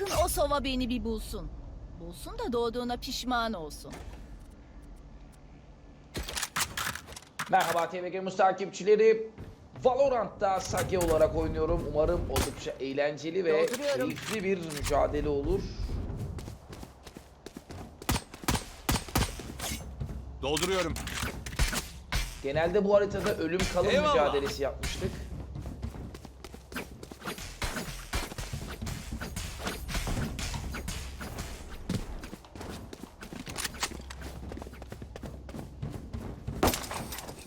Bırakın o sova beni bir bulsun. Bulsun da doğduğuna pişman olsun. Merhaba TV Gamers takipçileri. Valorant'ta Sage olarak oynuyorum. Umarım oldukça eğlenceli ve keyifli bir mücadele olur. Dolduruyorum. Genelde bu haritada ölüm kalım Eyvallah. mücadelesi yapmıştık.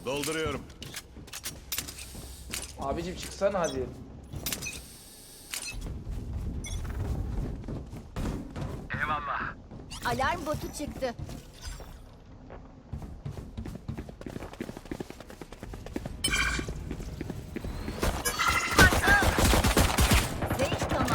Dolduruyorum. Abicim çıksana hadi. Alarm botu çıktı. Zeyt tamam.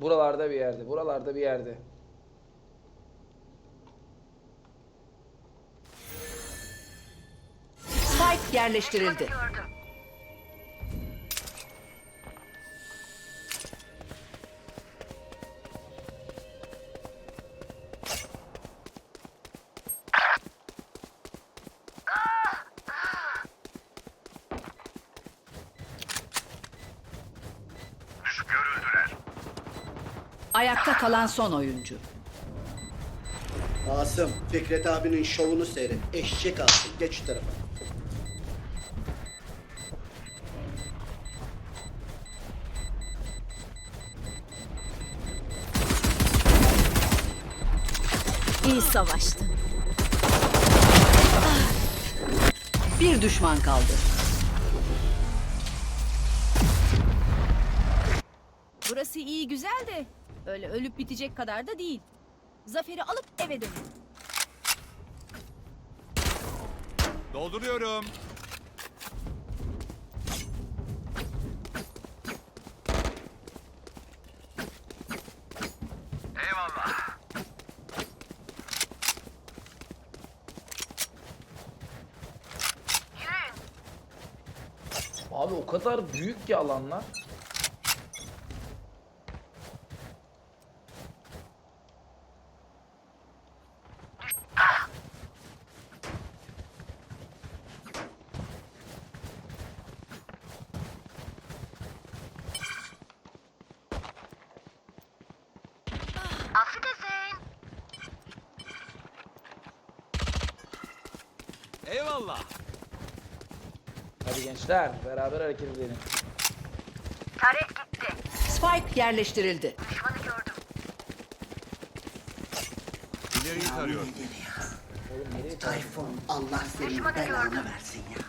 Buralarda bir yerde. Buralarda bir yerde. Spike yerleştirildi. Kalan son oyuncu. Asım, Fikret abinin şovunu seyret. Eşek Asım, geç şu tarafa. İyi savaştın. Bir düşman kaldı. Burası iyi güzel de öyle ölüp bitecek kadar da değil. Zaferi alıp eve dönün. Dolduruyorum. Abi o kadar büyük ki alanlar. Eyvallah. Gençler beraber hareket edelim. Spike yerleştirildi. İleriyi tarıyorum. Oğlum Tayfun, Allah senin belanı versin ya.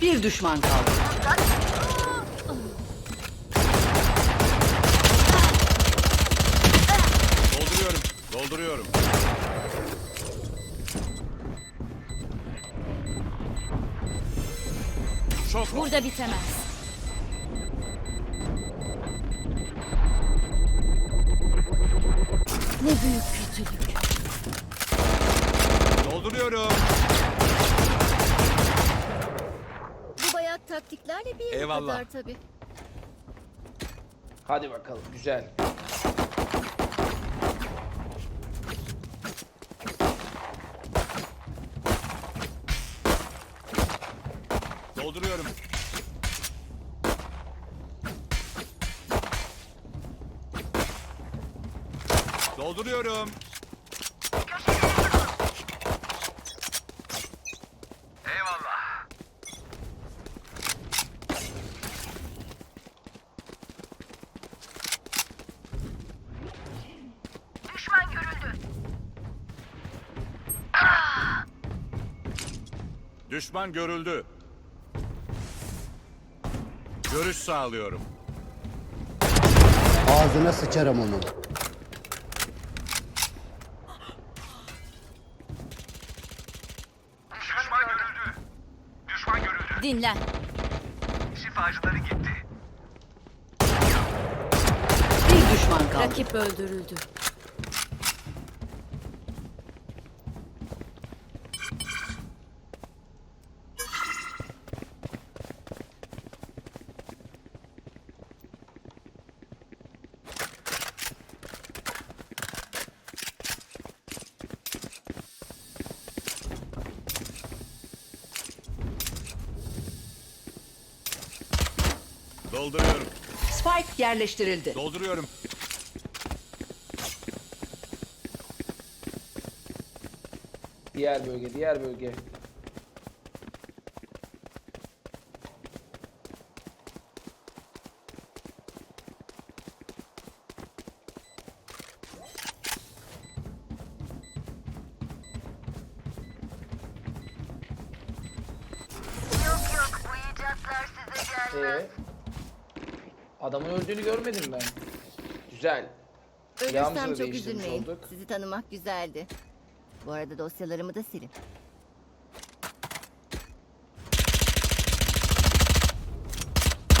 Bir düşman kaldı. Dolduruyorum. Şok. Burada bitemez. Ne büyük kötülük. Dolduruyorum. Bu bayak taktiklerle bir yere Eyvallah. kadar tabii. Hadi bakalım güzel. Dolduruyorum. Dolduruyorum. Eyvallah. Düşman görüldü. Görüş sağlıyorum. Ağzına sıçarım onun. Düşman görüldü. Dinlen. Bir düşman kaldı. Rakip öldürüldü. Dolduruyorum. Spike yerleştirildi. Dolduruyorum. Diğer bölge, diğer bölge. Görmedim ben. Güzel. Ölürsem da çok değiştirmiş üzülmeyin. olduk. Sizi tanımak güzeldi. Bu arada dosyalarımı da silin.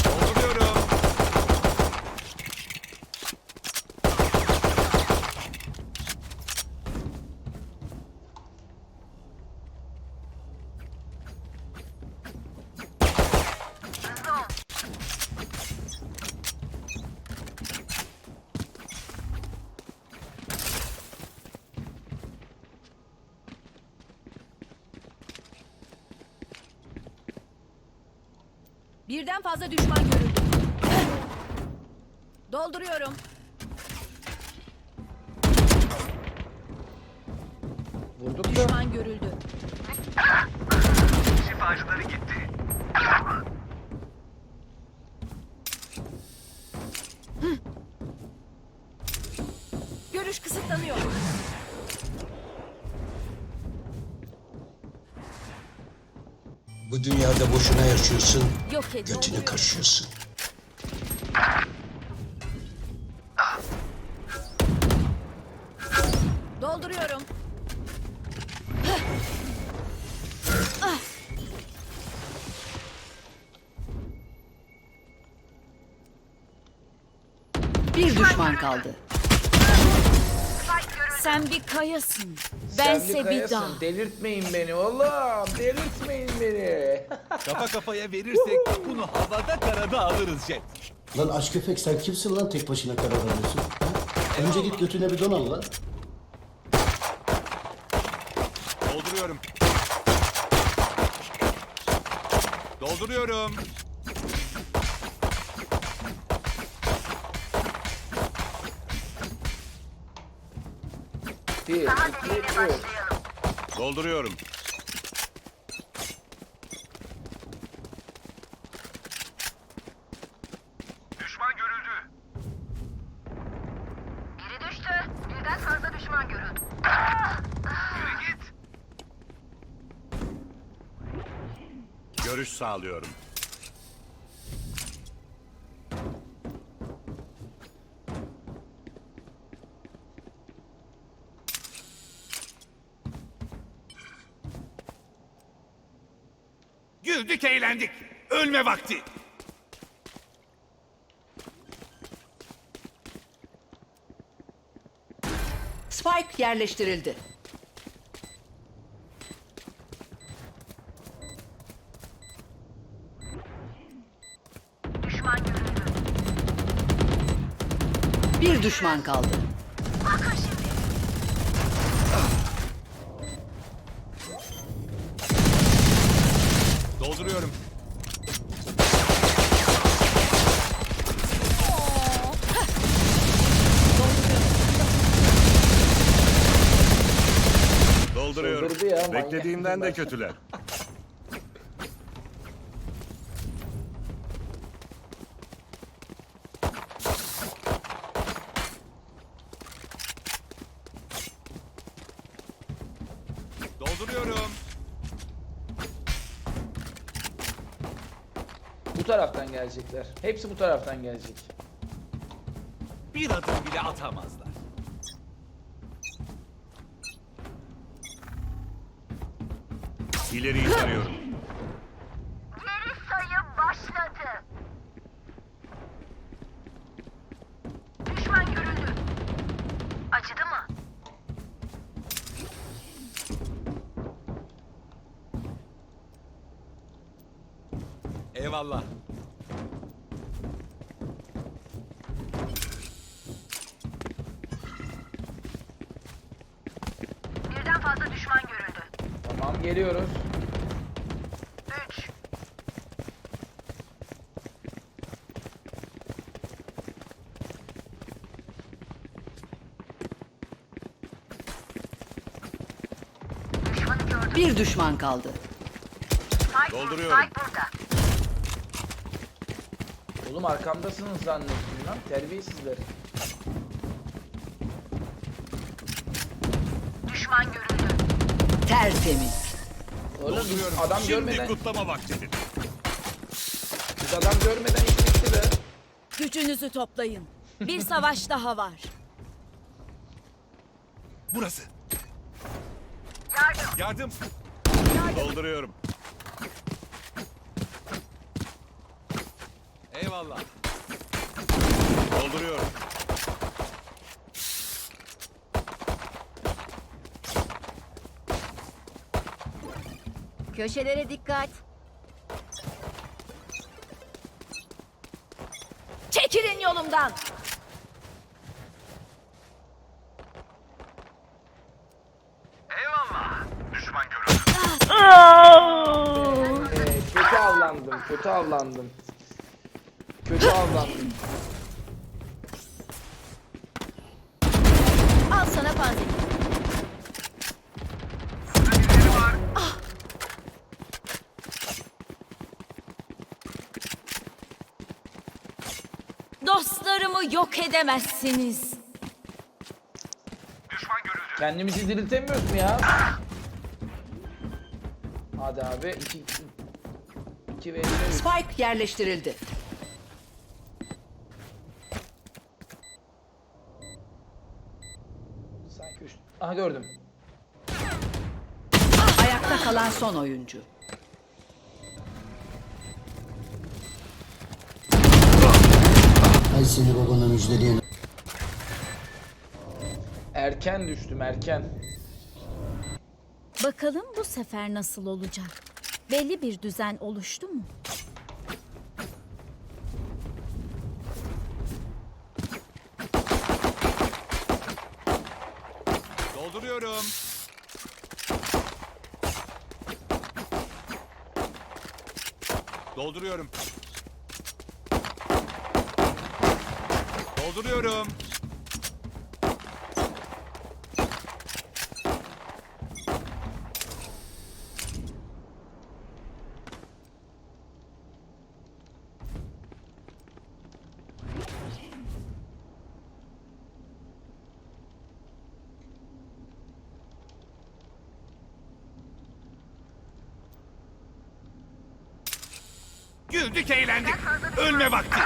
Dolduruyorum. Birden fazla düşman görüldü. Dolduruyorum. Vurduk da. Düşman görüldü. Hı. Et. götünü kaşıyorsun. Dolduruyorum. Bir düşman kaldı. Sen bir kayasın. Sen Bense bir kayasın. dağ. Delirtmeyin beni oğlum. Delirtmeyin beni. Kafa kafaya verirsek bunu havada karada alırız Jet. Lan aç köpek sen kimsin lan tek başına karar ha? Önce git götüne bir don al lan. Dolduruyorum. Dolduruyorum. Üç. Dolduruyorum. Biri düştü. Birden fazla düşman görüldü. Görüş sağlıyorum. Güldük eğlendik. Ölme vakti. Spike yerleştirildi. Düşman görüldü. Bir düşman kaldı. Bakın şimdi. Dolduruyorum. Dolduruyorum. Çıldırdı ya, manyak Beklediğimden de kötüler. Dolduruyorum. Bu taraftan gelecekler. Hepsi bu taraftan gelecek. Bir adım bile atamazlar. İleri itiriyorum. Geliyoruz. 3. Düşmanı gördüm. Bir düşman kaldı. Dolduruyorum. Oğlum arkamdasınız zannettim lan. Terbiyesizler. Düşman görüldü. Tertemiz. Oğlum biz adam Şimdi görmeden, kutlama vaktidir. biz adam görmeden iş bitti be. Gücünüzü toplayın. Bir savaş daha var. Burası. Yardım. Yardım. Dolduruyorum. Eyvallah. Dolduruyorum. Köşelere dikkat. Çekilin yolumdan. Ee, kötü avlandım, kötü avlandım. Kötü avlandım. Al sana panzehir. Ah! Dostlarımı yok edemezsiniz. Kendimizi diriltemiyoruz mu ya? Hadi abi. 2 2 2 ve 1. Spike yerleştirildi. Sanki 3. Aha gördüm. Ayakta kalan son oyuncu. Ay seni babana müjdeleyen. Erken düştüm erken. Bakalım bu sefer nasıl olacak? Belli bir düzen oluştu mu? Dolduruyorum. Dolduruyorum. Güldük eğlendik. Ölme vakti.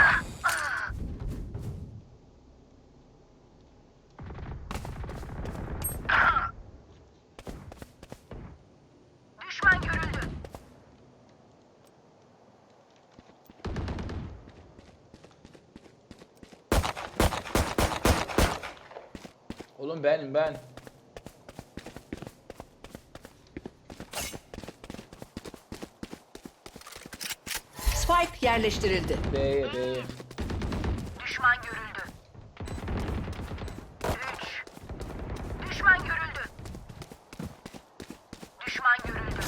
Düşman görüldü. Oğlum benim ben. Spike yerleştirildi. B'ye B'ye. Düşman görüldü. 3. Düşman görüldü. Düşman görüldü.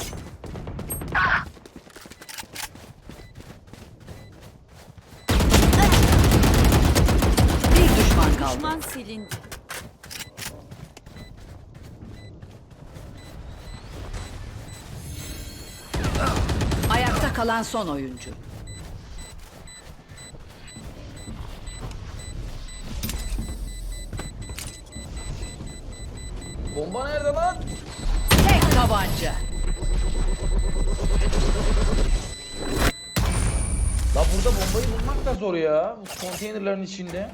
Bir düşman kaldı. Düşman silindi. Ayakta kalan son oyuncu. Bomba nerede lan? Tek tabanca. La burada bombayı bulmak da zor ya. Bu konteynerların içinde.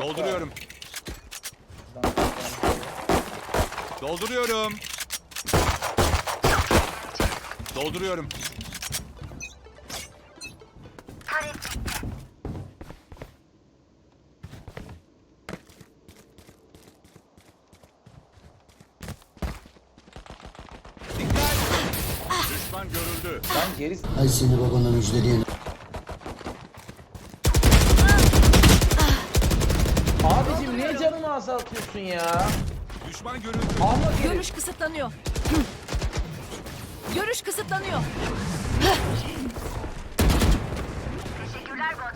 Dolduruyorum. Dolduruyorum. Dolduruyorum. Düşman görüldü. Lan geri... Ay seni babana müjdeleyen. Abicim niye canımı azaltıyorsun ya? Düşman görüldü. Geri... Görüş kısıtlanıyor. Görüş kısıtlanıyor. Teşekkürler bot.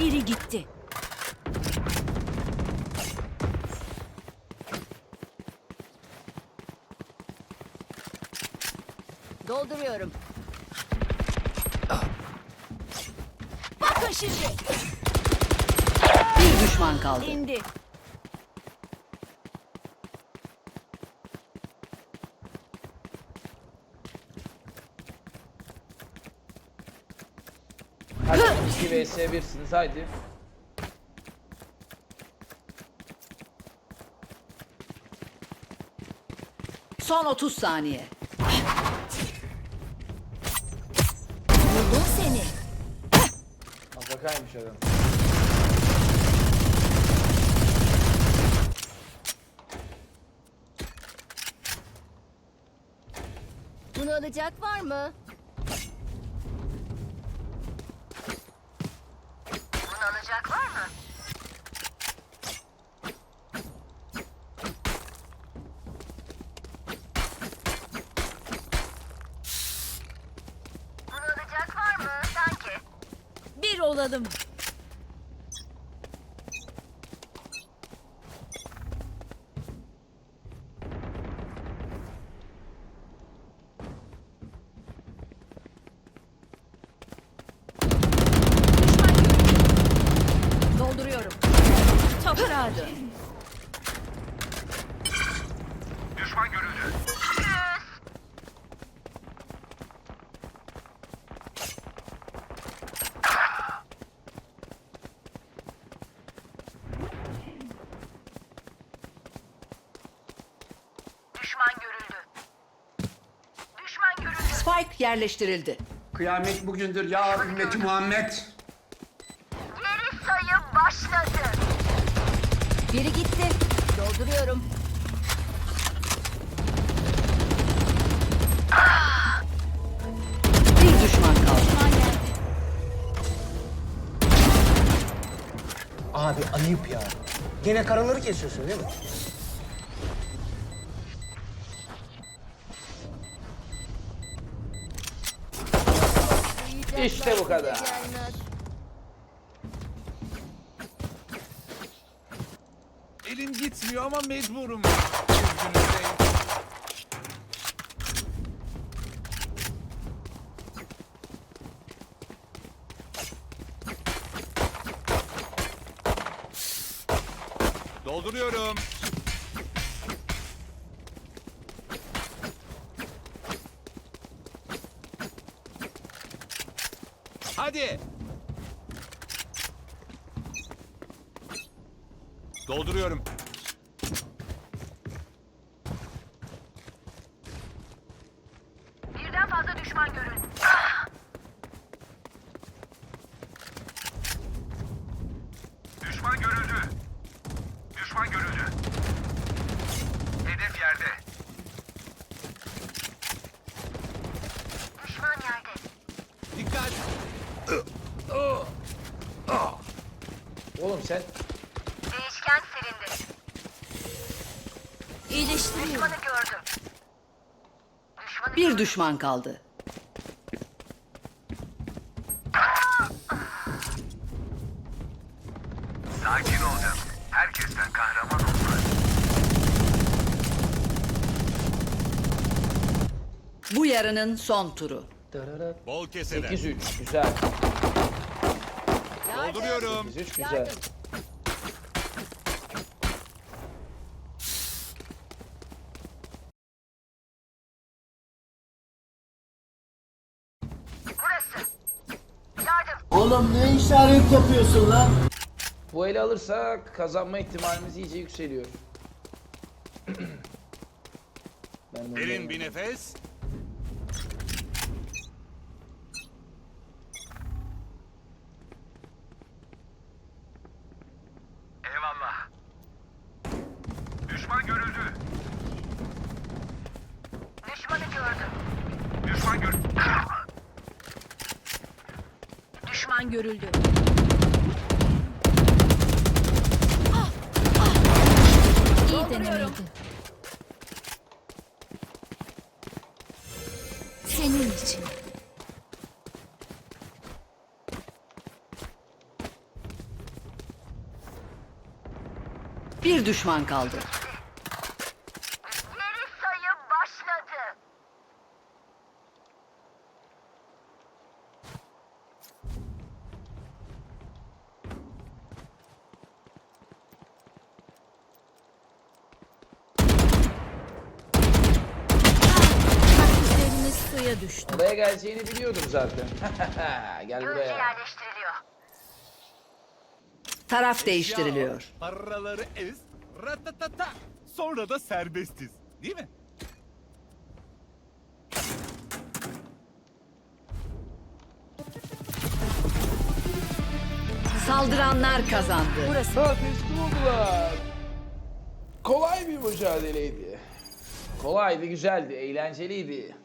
Biri gitti. Dolduruyorum. Bakın şimdi. Bir düşman kaldı. İndi. Vs 1'siniz haydi. Son 30 saniye. Buldum seni. Afakaymış adam. Bunu alacak var mı? Alacak var mı? Sanki. Bir olalım. Düşman görüldü. Dolduruyorum. Toprağa dön. Düşman görüldü. Düşman görüldü. Düşman görüldü. Spike yerleştirildi. Kıyamet bugündür ya ümmeti Muhammed. Geri sayım başladı. Biri gitti. Dolduruyorum. Ayıp ya. Gene karaları kesiyorsun değil mi? İşte bu kadar. Elim gitmiyor ama mecburum. Dolduruyorum. Hadi. Dolduruyorum. Birden fazla düşman görüldü. Düşman görüldü. Düşman görüldü. Hedef yerde. Düşman yerde. Dikkat. Oğlum sen Değişken silindi. İyileştiriyorum. Düşmanı gördüm. Düşmanı Bir düşman kaldı. Sakin olacağım. Herkesten kahraman olmaz. Bu yarının son turu. Bol kesene. 8-3 güzel. Dolduruyorum. 8-3 güzel. Burası. Yardım. Oğlum ne işaret yapıyorsun lan? Bu ele alırsak kazanma ihtimalimiz iyice yükseliyor. ben de Derin bir nefes. Eyvallah. Düşman görüldü. Düşmanı gördüm. Düşman gör... Düşman görüldü. Denemeydi. Senin için. Bir düşman kaldı. Geri sayım başladı. Üzeriniz suya düştü. Oraya geleceğini biliyordum zaten. Gel buraya. yerleştiriliyor. Taraf değiştiriliyor. Paraları ez. Ratatata. Sonra da serbestiz. Değil mi? Saldıranlar kazandı. Burası. Ha teslim oldular. Kolay bir mücadeleydi. Kolaydı, güzeldi, eğlenceliydi.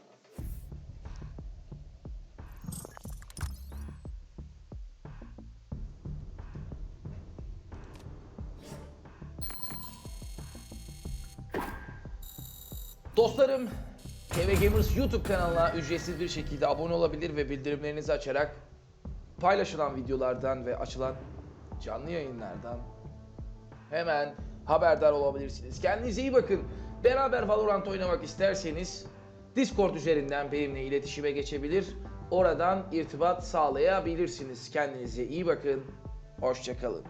Dostlarım, TV Gamers YouTube kanalına ücretsiz bir şekilde abone olabilir ve bildirimlerinizi açarak paylaşılan videolardan ve açılan canlı yayınlardan hemen haberdar olabilirsiniz. Kendinize iyi bakın. Beraber Valorant oynamak isterseniz Discord üzerinden benimle iletişime geçebilir. Oradan irtibat sağlayabilirsiniz. Kendinize iyi bakın. Hoşçakalın.